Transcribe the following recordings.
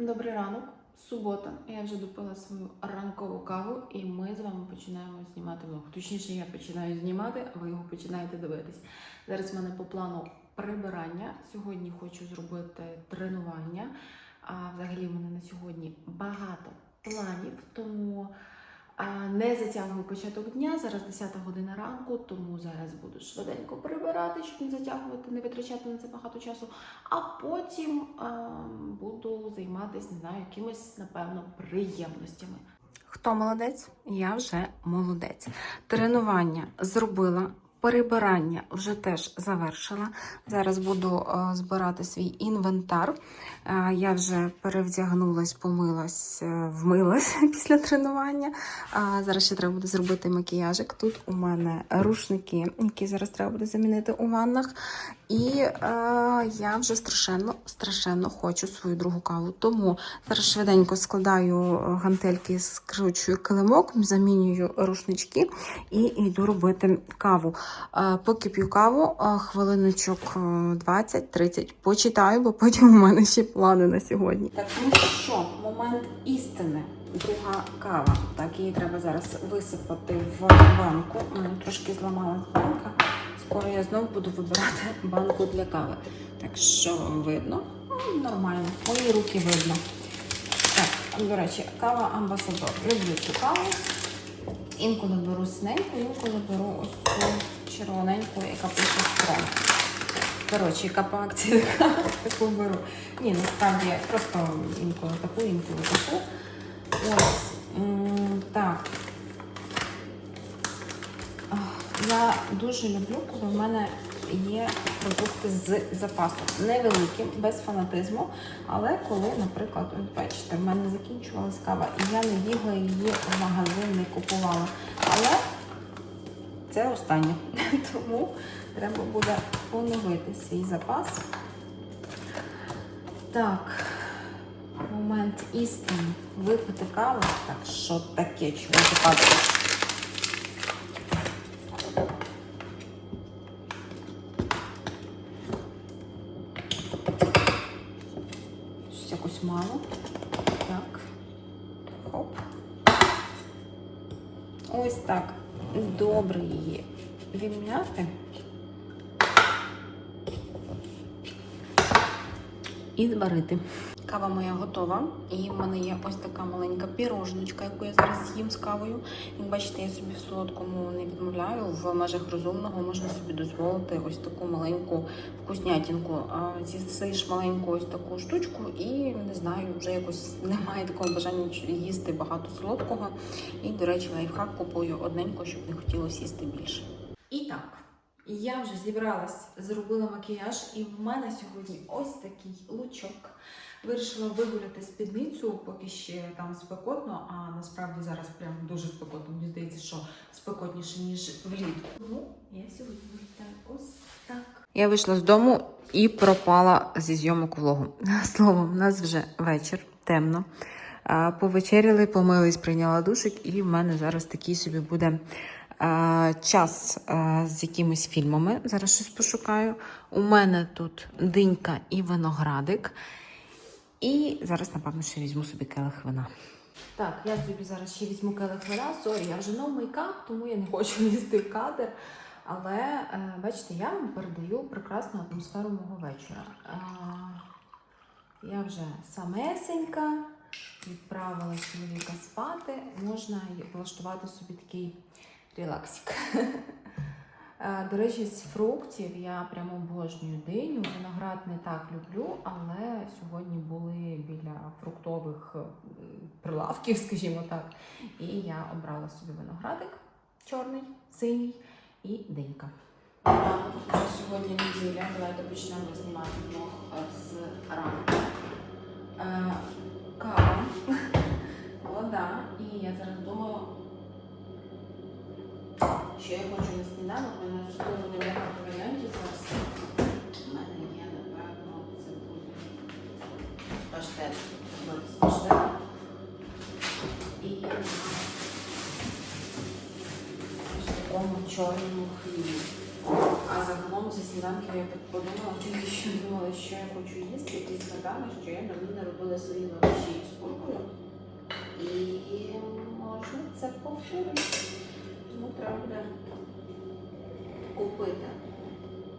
Добрий ранок, субота. Я вже допила свою ранкову каву, і ми з вами починаємо знімати влог. Точніше, я починаю знімати, а ви його починаєте дивитись. Зараз в мене по плану прибирання. Сьогодні хочу зробити тренування. А взагалі в мене на сьогодні багато планів, тому не затягую початок дня. Зараз 10 година ранку, тому зараз буду швиденько прибирати, щоб не затягувати, не витрачати на це багато часу. А потім а, буду займатися, не знаю, якимось, напевно, приємностями. Хто молодець? Я вже молодець. Тренування зробила. Прибирання вже теж завершила. Зараз буду е, збирати свій інвентар. Е, я вже перевдягнулась, помилась, е, вмилась після тренування. Зараз ще треба буде зробити макіяжик. Тут у мене рушники, які зараз треба буде замінити у ваннах. І е, я вже страшенно, страшенно хочу свою другу каву. Тому зараз швиденько складаю гантельки, скручую килимок, замінюю рушнички і йду робити каву. Е, поки п'ю каву, е, хвилиночок е, 20-30 почитаю, бо потім у мене ще плани на сьогодні. Так, ну що, момент істини. Друга кава. Так, її треба зараз висипати в банку. Трошки зламалась банка. Скоро я знову буду вибирати банку для кави. Так що видно? Ну, Нормально. Мої руки видно. Так, до речі, кава амбасадор. Люблю цю каву. Інколи беру синеньку, інколи беру ось цю червоненьку, яка пише строн. Коротше, яка по акції таку беру. Ні, насправді я просто інколи таку, інколи таку. Ось. Так. Я дуже люблю, коли в мене є продукти з запасу. Невеликі, без фанатизму. Але коли, наприклад, от бачите, в мене закінчувалась кава, і я не бігла її в магазин, не купувала. Але це останнє. Тому треба буде поновити свій запас. Так, момент істини. Випити каву. Так, що таке, чого падаєш? Щось якось мало. Так. Хоп. Ось так. Добре її відм'яти І зварити. Кава моя готова. І в мене є ось така маленька пірожничка, яку я зараз з'їм з кавою. Як бачите, я собі в солодкому не відмовляю. В межах розумного можна собі дозволити ось таку маленьку вкуснятінку. А з'їсиш маленьку ось таку штучку, і не знаю, вже якось немає такого бажання їсти багато солодкого. І, до речі, лайфхак купую одненько, щоб не хотілося їсти більше. І так. Я вже зібралась, зробила макіяж, і в мене сьогодні ось такий лучок. Вирішила вигуляти спідницю, поки ще там спекотно, а насправді зараз прям дуже спекотно. Мені здається, що спекотніше, ніж влітку. Тому я сьогодні виглядаю ось так. Я вийшла з дому і пропала зі зйомок влогу. Словом, у нас вже вечір, темно. Повечеряли, помились, прийняла душик, і в мене зараз такий собі буде час з якимись фільмами. Зараз щось пошукаю. У мене тут динька і виноградик. І зараз, напевно, ще візьму собі келих вина. Так, я собі зараз ще візьму келих вина. Сорі, я вже нов мейкап, тому я не хочу лізти в кадр. Але е, бачите, я вам передаю прекрасну атмосферу мого вечора. Е, я вже самесенька, відправила чоловіка спати. Можна влаштувати собі такий релаксик. Е, До речі, з фруктів я прямо обожнюю диню. Виноград не так люблю, але сьогодні були біля фруктових е, прилавків, скажімо так. І я обрала собі виноградик чорний, синій і динька. Сьогодні неділя. Давайте почнемо знімати влог з ранку. Е, Кава, вода. І я зараз думаю, що я хочу на сніданок, у мене дуже небагато варіантів зараз. У мене є, напевно, це буде паштет. Ось паштет. І такому чорному хлібі. а загалом за сніданком я подумала, тільки що думала, що я хочу їсти, і згадала, що я давно не робила свої лаваші з куркою. І можна це повторити. Тому треба купити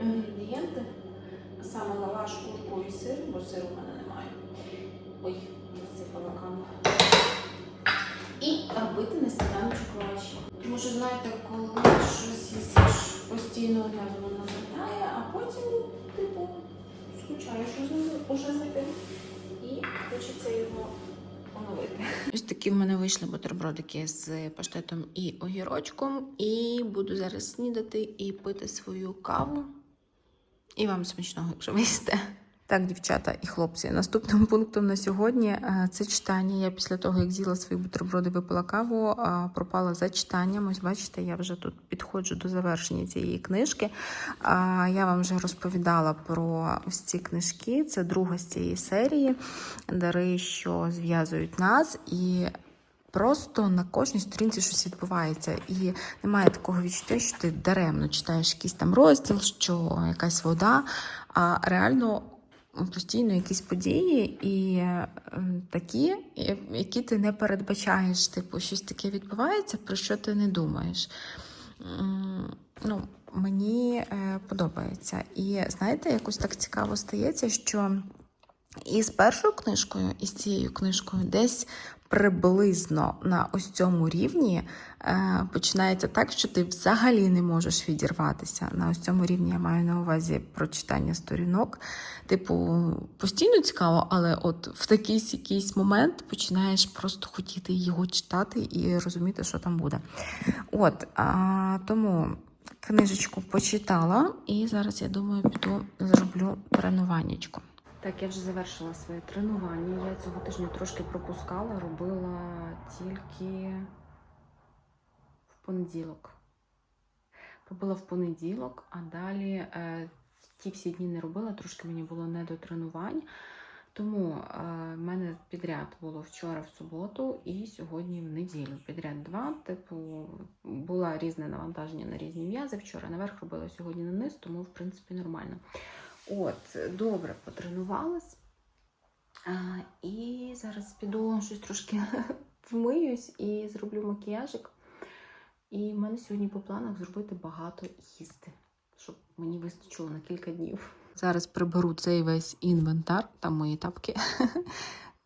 інгредієнти, а саме лаваш, курку і сир, бо сиру в мене немає. Ой, насипала каву. І робити на сніданочок лаваші. Тому що, знаєте, коли щось їсиш постійно одне воно нагадає, а потім, типу, скучаєш уже за тим і хочеться його оновити. Ось такі в мене вийшли бутербродики з паштетом і огірочком. І буду зараз снідати і пити свою каву. І вам смачного, якщо ви їсте. Так, дівчата і хлопці, наступним пунктом на сьогодні е, це читання. Я після того, як з'їла свої бутерброди, випила каву, пропала за читанням. Ось бачите, я вже тут підходжу до завершення цієї книжки. Я вам вже розповідала про ось ці книжки. Це друга з цієї серії, дари, що зв'язують нас. І Просто на кожній сторінці щось відбувається, і немає такого відчуття, що ти даремно читаєш якийсь там розділ, що якась вода, а реально постійно якісь події і е, такі, які ти не передбачаєш. Типу, щось таке відбувається, про що ти не думаєш. Ну, мені е, подобається. І знаєте, якось так цікаво стається, що і з першою книжкою, і з цією книжкою десь приблизно на ось цьому рівні е, починається так, що ти взагалі не можеш відірватися. На ось цьому рівні я маю на увазі прочитання сторінок. Типу, постійно цікаво, але от в такийсь якийсь момент починаєш просто хотіти його читати і розуміти, що там буде. От, а, тому книжечку почитала, і зараз я думаю, піду зроблю тренуваннячко. Так, я вже завершила своє тренування. Я цього тижня трошки пропускала, робила тільки в понеділок. Робила в понеділок, а далі е, ті всі дні не робила, трошки мені було не до тренувань. Тому е, в мене підряд було вчора в суботу і сьогодні в неділю. Підряд два. Типу, була різне навантаження на різні м'язи. Вчора наверх робила сьогодні на низ, тому в принципі нормально. От, добре потренувалась. А, і зараз піду щось трошки вмиюсь і зроблю макіяжик. І в мене сьогодні по планах зробити багато їсти, щоб мені вистачило на кілька днів. Зараз приберу цей весь інвентар, там мої тапки.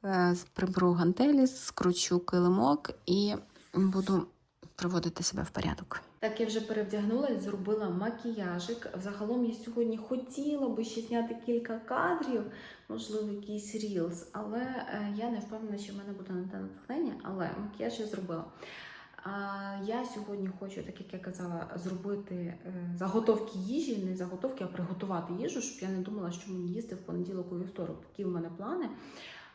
Е, Приберу гантелі, скручу килимок і буду приводити себе в порядок. Так, я вже перевдягнулася, зробила макіяжик. Загалом я сьогодні хотіла би ще зняти кілька кадрів, можливо, якийсь рілс, але е, я не впевнена, що в мене буде на те натхнення, але макіяж я зробила. Я сьогодні хочу, так як я казала, зробити е, заготовки їжі, не заготовки, а приготувати їжу, щоб я не думала, що мені їсти в понеділок у вівторок. Такі в мене плани.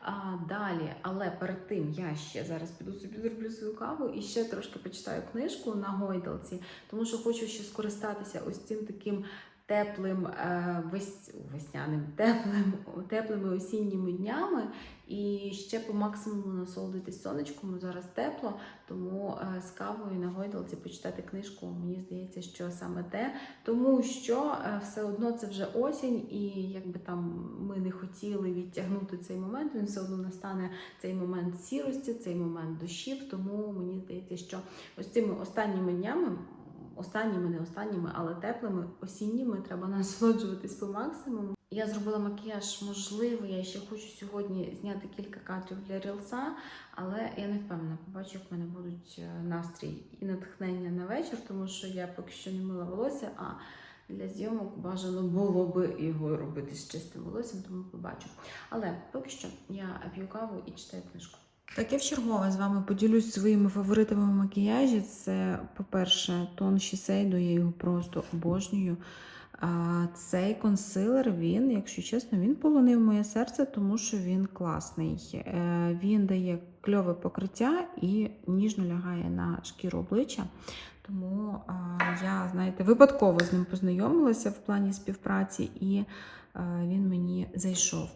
А, далі, але перед тим я ще зараз піду собі зроблю свою каву і ще трошки почитаю книжку на гойдалці, тому що хочу ще скористатися ось цим таким теплим е, вес... весняним, теплим, теплими осінніми днями і ще по максимуму насолодитись сонечком. Зараз тепло, тому е, з кавою на гойдалці почитати книжку, мені здається, що саме те, тому що е, все одно це вже осінь, і якби там ми не хотіли відтягнути цей момент, він все одно настане цей момент сірості, цей момент дощів. Тому мені здається, що ось цими останніми днями. Останніми, не останніми, але теплими, осінніми треба насолоджуватись по максимуму. Я зробила макіяж, можливо, я ще хочу сьогодні зняти кілька кадрів для рілса, але я не впевнена, побачу, як в мене будуть е, настрій і натхнення на вечір, тому що я поки що не мила волосся, а для зйомок бажано було би його робити з чистим волоссям, тому побачу. Але поки що я п'ю каву і читаю книжку. Так, я вчергове з вами поділюсь своїми фаворитами макіяжі. Це, по-перше, тон Шісейду, я його просто обожнюю. А цей консилер, він, якщо чесно, він полонив моє серце, тому що він класний. Е, Він дає кльове покриття і ніжно лягає на шкіру обличчя. Тому я, знаєте, випадково з ним познайомилася в плані співпраці, і він мені зайшов.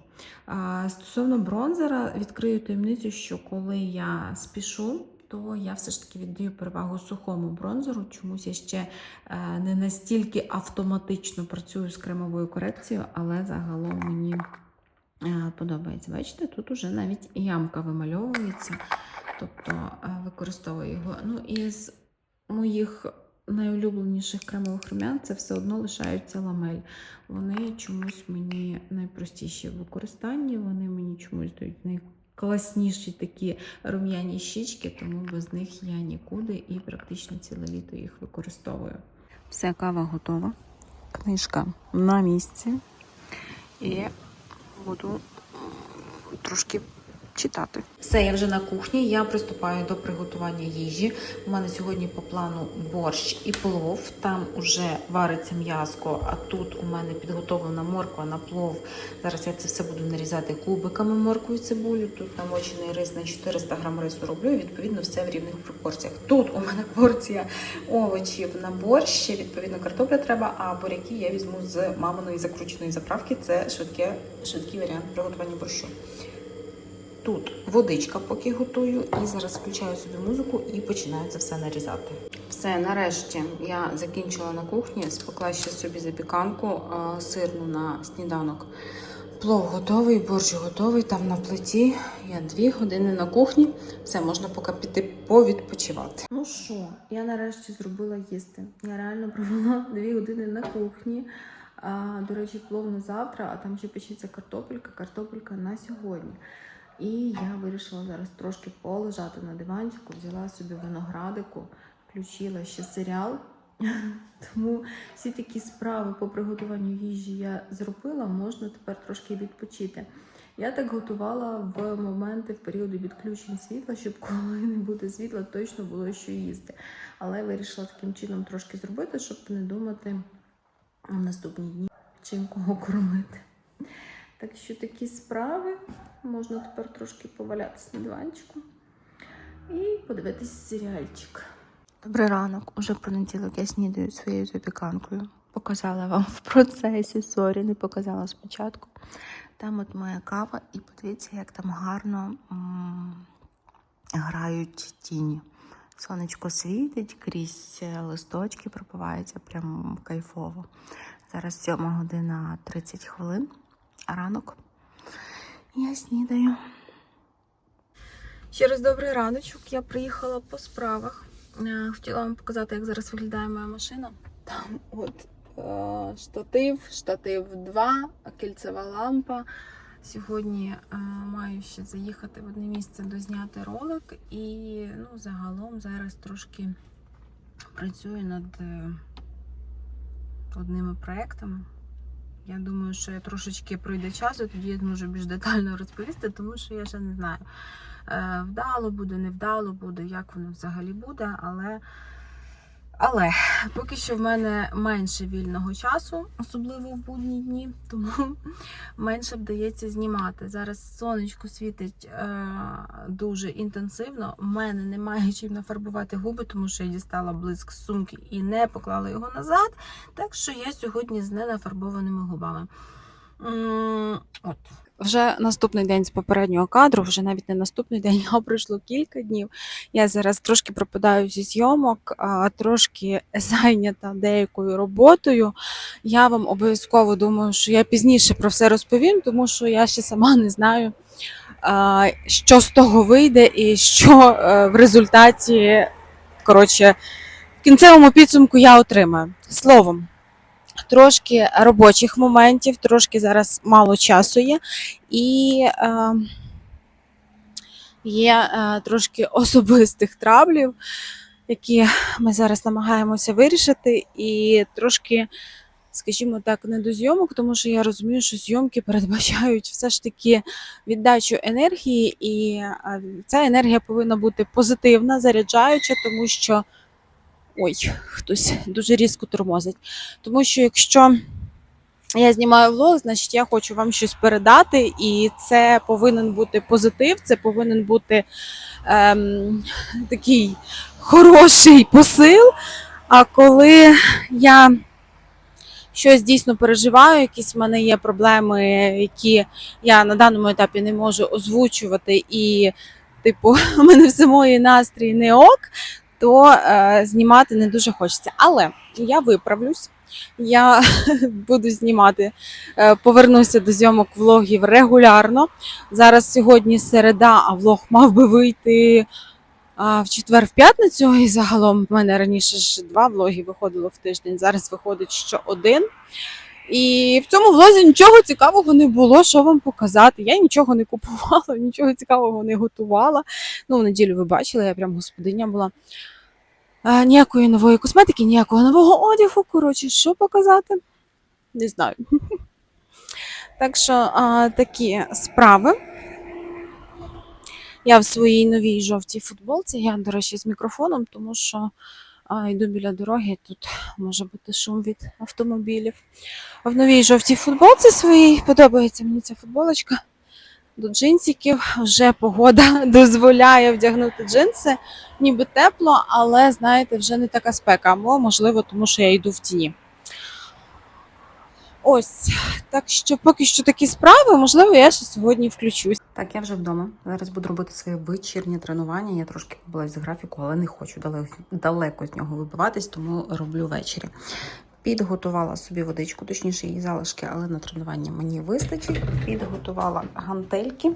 Стосовно бронзера, відкрию таємницю, що коли я спішу то я все ж таки віддаю перевагу сухому бронзеру. Чомусь я ще е, не настільки автоматично працюю з кремовою корекцією, але загалом мені е, подобається. Бачите, тут уже навіть ямка вимальовується, тобто е, використовую його. Ну і з моїх найулюбленіших кремових румян це все одно лишаються ламель. Вони чомусь мені найпростіші в використанні, вони мені чомусь дають найкласніші такі рум'яні щічки, тому без них я нікуди і практично ціле літо їх використовую. Все, кава готова. Книжка на місці. І буду трошки читати. Все, я вже на кухні. Я приступаю до приготування їжі. У мене сьогодні по плану борщ і плов. Там уже вариться м'яско, а тут у мене підготовлена морква на плов. Зараз я це все буду нарізати кубиками моркву цибулю. Тут намочений рис на 400 грам рису роблю. Відповідно все в рівних пропорціях. Тут у мене порція овочів на борщ. Відповідно картопля треба, а буряки я візьму з маминої закрученої заправки. Це швидке, швидкий варіант приготування борщу. Тут водичка, поки готую, і зараз включаю собі музику і починаю це все нарізати. Все, нарешті я закінчила на кухні, спекла ще собі запіканку сирну на сніданок. Плов готовий, борщ готовий, там на плиті. Я дві години на кухні. Все, можна поки піти повідпочивати. Ну що, я нарешті зробила їсти. Я реально провела дві години на кухні. А, до речі, плов на завтра, а там ще печеться картопелька, картопелька на сьогодні. І я вирішила зараз трошки полежати на диванчику, взяла собі виноградику, включила ще серіал. Тому всі такі справи по приготуванню їжі я зробила, можна тепер трошки відпочити. Я так готувала в моменти, в періоди відключень світла, щоб коли не буде світла, точно було що їсти. Але вирішила таким чином трошки зробити, щоб не думати в наступні дні, чим кого кормити. Так що такі справи. Можна тепер трошки повалятися на диванчику і подивитись серіальчик. Добрий ранок, уже понеділок я снідаю своєю запіканкою. Показала вам в процесі, сорі, не показала спочатку. Там от моя кава, і подивіться, як там гарно м- грають тіні. Сонечко світить, крізь листочки пробивається, прям кайфово. Зараз 7 година 30 хвилин, ранок. Я снідаю. Ще раз добрий раночок. Я приїхала по справах. Е, Хотіла вам показати, як зараз виглядає моя машина. Там от е, штатив, штатив 2, кільцева лампа. Сьогодні е, маю ще заїхати в одне місце дозняти ролик і ну, загалом зараз трошки працюю над е, одними проектами. Я думаю, що я трошечки пройде часу, тоді я зможу більш детально розповісти, тому що я ще не знаю, е, вдало буде, невдало буде, як воно взагалі буде. Але, але поки що в мене менше вільного часу, особливо в будні дні, тому менше вдається знімати. Зараз сонечко світить е, дуже інтенсивно. У мене немає чим нафарбувати губи, тому що я дістала блиск з сумки і не поклала його назад. Так що я сьогодні з ненафарбованими губами. М, От. Вже наступний день з попереднього кадру, вже навіть не наступний день, а пройшло кілька днів. Я зараз трошки пропадаю зі зйомок, трошки зайнята деякою роботою. Я вам обов'язково думаю, що я пізніше про все розповім, тому що я ще сама не знаю, що з того вийде і що е, в результаті, коротше, в кінцевому підсумку я отримаю. Словом, трошки робочих моментів, трошки зараз мало часу є, і е, є е, трошки особистих траблів, які ми зараз намагаємося вирішити, і трошки. Скажімо так, не до зйомок, тому що я розумію, що зйомки передбачають все ж таки віддачу енергії, і е, ця енергія повинна бути позитивна, заряджаюча, тому що ой, хтось дуже різко тормозить. Тому що якщо я знімаю влог, значить я хочу вам щось передати, і це повинен бути позитив, це повинен бути ем, такий хороший посил. А коли я щось дійсно переживаю, якісь в мене є проблеми, які я на даному етапі не можу озвучувати, і типу, у мене в самої настрій не ок, то е, знімати не дуже хочеться. Але я виправлюсь. Я буду знімати, е, повернуся до зйомок влогів регулярно. Зараз сьогодні середа, а влог мав би вийти в четвер, в п'ятницю. І загалом в мене раніше ж два влоги виходило в тиждень. Зараз виходить що один. І в цьому влозі нічого цікавого не було, що вам показати. Я нічого не купувала, нічого цікавого не готувала. Ну, в неділю ви бачили, я прям господиня була. А, ніякої нової косметики, ніякого нового одягу. Коротше, що показати? Не знаю. Так що а, такі справи. Я в своїй новій жовтій футболці. Я, до речі, з мікрофоном, тому що йду біля дороги, тут може бути шум від автомобілів. В новій жовтій футболці своїй подобається мені ця футболочка. До джинсиків вже погода дозволяє вдягнути джинси, ніби тепло, але знаєте, вже не така спека. Або можливо, тому що я йду в тіні. Ось, так що поки що такі справи, можливо, я ще сьогодні включусь. Так, я вже вдома. Зараз буду робити своє вечірнє тренування. Я трошки побулась з графіку, але не хочу далеко, далеко з нього вибиватись, тому роблю ввечері. Підготувала собі водичку, точніше її залишки, але на тренування мені вистачить. Підготувала гантельки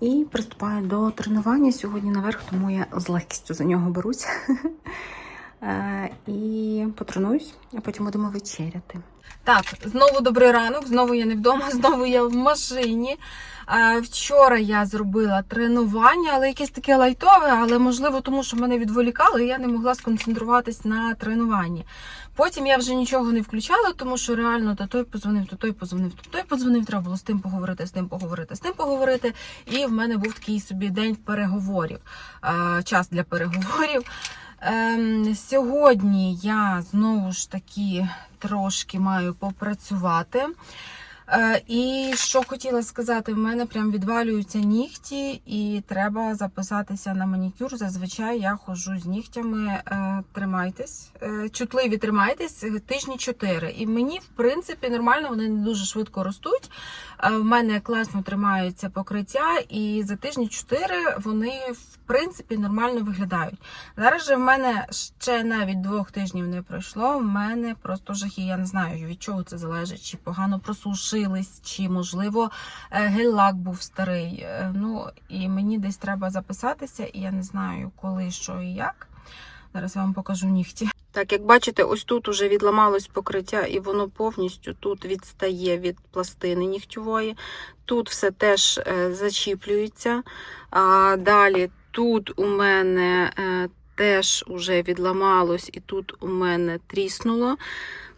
і приступаю до тренування сьогодні наверх, тому я з легкістю за нього берусь. Е, І потренуюсь, а потім будемо вечеряти. Так, знову добрий ранок. Знову я не вдома, знову я в машині. Е, Вчора я зробила тренування, але якесь таке лайтове, але можливо, тому що мене відволікали, і я не могла сконцентруватись на тренуванні. Потім я вже нічого не включала, тому що реально то той позвонив, то той позвонив, то той позвонив. Треба було з тим поговорити, з тим поговорити, з тим поговорити. І в мене був такий собі день переговорів, е, час для переговорів. Ем, сьогодні я знову ж таки трошки маю попрацювати. Е, і що хотіла сказати, в мене прям відвалюються нігті, і треба записатися на манікюр. Зазвичай я ходжу з нігтями. Е, тримайтесь, е, чутливі тримайтесь тижні 4. І мені, в принципі, нормально, вони не дуже швидко ростуть. Е, в мене класно тримаються покриття, і за тижні 4 вони, в принципі, нормально виглядають. Зараз же в мене ще навіть двох тижнів не пройшло. В мене просто жахи. Я не знаю, від чого це залежить, чи погано просушились, чи можливо е, гель-лак був старий. Е, Ну і мені десь треба записатися, і я не знаю, коли, що і як. Зараз я вам покажу нігті. Так, як бачите, ось тут уже відламалось покриття, і воно повністю тут відстає від пластини нігтєвої. Тут все теж е, зачіплюється. А далі тут у мене е, теж уже відламалось, і тут у мене тріснуло.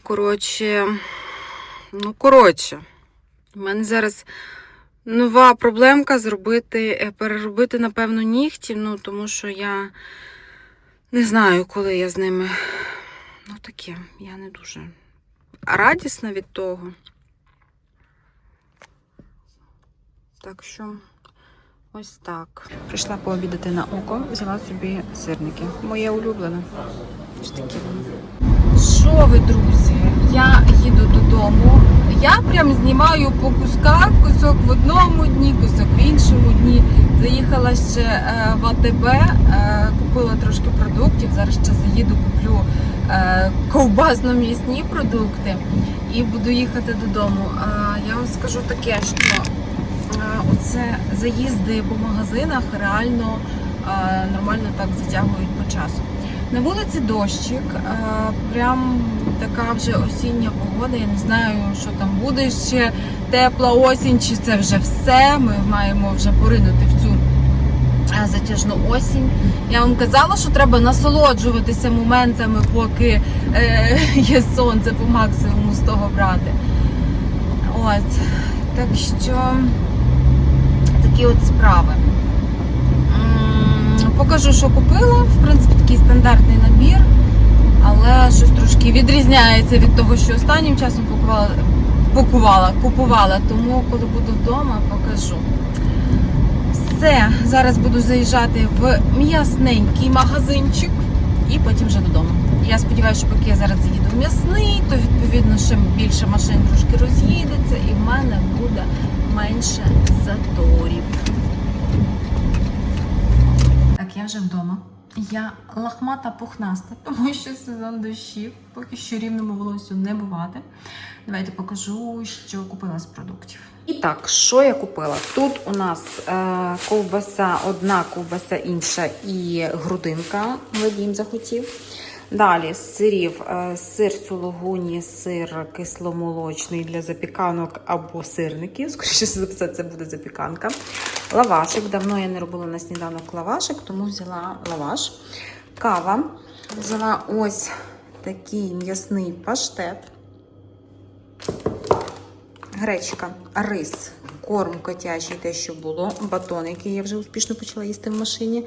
Коротше, ну, коротше, у мене зараз нова проблемка зробити, е, переробити, напевно, нігті, ну, тому що я не знаю, коли я з ними. Ну, таке, я не дуже радісна від того. Так що. Ось так. Прийшла пообідати на око, взяла собі сирники. Моє улюблене. Ось такі. Що ви, друзі? Я їду додому. Я прям знімаю по кусках, кусок в одному дні, кусок в іншому дні. Заїхала ще е, в АТБ, е, купила трошки продуктів. Зараз ще заїду, куплю е, ковбасно-м'ясні продукти і буду їхати додому. Я вам скажу таке, що Оце заїзди по магазинах реально нормально так затягують по часу. На вулиці дощик, прям така вже осіння погода. Я не знаю, що там буде ще тепла осінь, чи це вже все. Ми маємо вже поринути в цю затяжну осінь. Я вам казала, що треба насолоджуватися моментами, поки е, є сонце по максимуму з того брати. От. Так що такі от справи. Покажу, що купила. В принципі, такий стандартний набір, але щось трошки відрізняється від того, що останнім часом купувала, купувала, купувала. Тому, коли буду вдома, покажу. Все, зараз буду заїжджати в м'ясненький магазинчик і потім вже додому. Я сподіваюся, що поки я зараз заїду в м'ясний, то відповідно ще більше машин трошки роз'їдеться, і в мене буде менше заторів. Так, Я лахмата пухнаста, тому що сезон дощів, поки що рівному волосю не бувати. Давайте покажу, що купила з продуктів. І так, що я купила? Тут у нас е, ковбаса, одна ковбаса інша і грудинка. Вадім захотів. Далі з сирів е, сир сулугуні, сир кисломолочний для запіканок або сирників. Скоріше за все, це буде запіканка. Лавашик. Давно я не робила на сніданок лавашик, тому взяла лаваш. Кава. Взяла ось такий м'ясний паштет. Гречка, рис, корм котячий, те, що було, батон, який я вже успішно почала їсти в машині,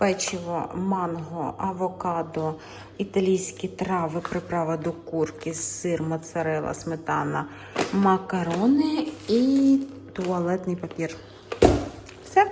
печиво, манго, авокадо, італійські трави, приправа до курки, сир, моцарела, сметана, макарони і туалетний папір. Все.